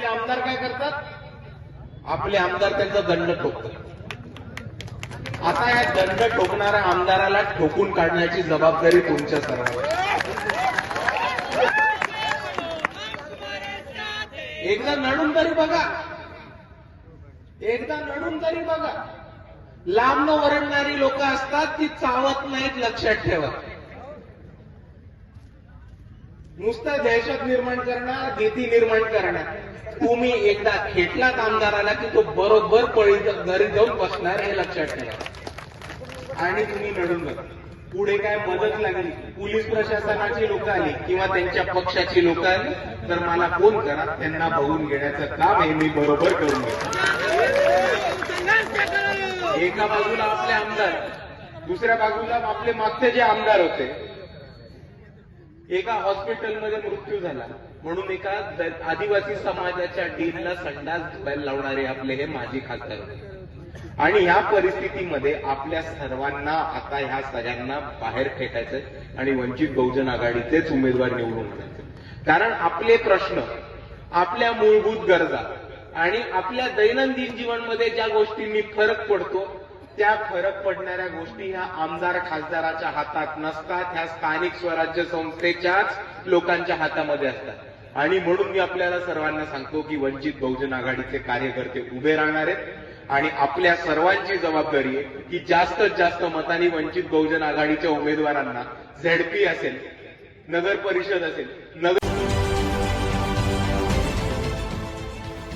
आपले आमदार काय करतात? आपले आमदार त्यांचा दंड ठोकतात. आता या दंड ठोकणाऱ्या आमदाराला ठोकून काढण्याची जबाबदारी तुमच्या सर्वांची एकदा नडून तरी बघा. एकदा नडून तरी बघा. लांब न वरडणारी लोक असतात ती चावत नाहीत लक्षात ठेवा. नुसतं दहशत निर्माण करणार भीती निर्माण करणार. तुम्ही एकदा खेटलात आमदाराला की तो बरोबर पळी घरी जाऊन बसणार हे लक्षात ठेवा. आणि तुम्ही लढून बघा. पुढे काय मदत लागली? पोलीस प्रशासनाची लोक आली किंवा त्यांच्या पक्षाची लोक आली? तर मला फोन करा. त्यांना बघून घेण्याचं काम हे मी बरोबर करून घेतो. एका बाजूला आपले आमदार दुसऱ्या बाजूला आपले मागचे जे आमदार होते एका हॉस्पिटलमध्ये मृत्यू झाला. म्हणून एका आदिवासी समाजाच्या डीनला संडास धुवायला लावणारे आपले हे माजी खासदार आणि या परिस्थितीमध्ये आपल्या सर्वांना आता ह्या सगळ्यांना बाहेर फेकायचंय आणि वंचित बहुजन आघाडीचेच उमेदवार निवडून आणायचे कारण आपले प्रश्न आपल्या मूलभूत गरजा आणि आपल्या दैनंदिन जीवनमध्ये ज्या गोष्टींनी फरक पडतो त्या फरक पडणाऱ्या गोष्टी ह्या आमदार खासदाराच्या हातात नसतात ह्या स्थानिक स्वराज्य संस्थेच्याच लोकांच्या हातामध्ये असतात. आणि म्हणून मी आपल्याला सर्वांना सांगतो की वंचित बहुजन आघाडीचे कार्यकर्ते उभे राहणार आहेत. आणि आपल्या सर्वांची जबाबदारी आहे की जास्तीत जास्त मतांनी वंचित बहुजन आघाडीच्या उमेदवारांना झेडपी असेल नगर परिषद असेल नगर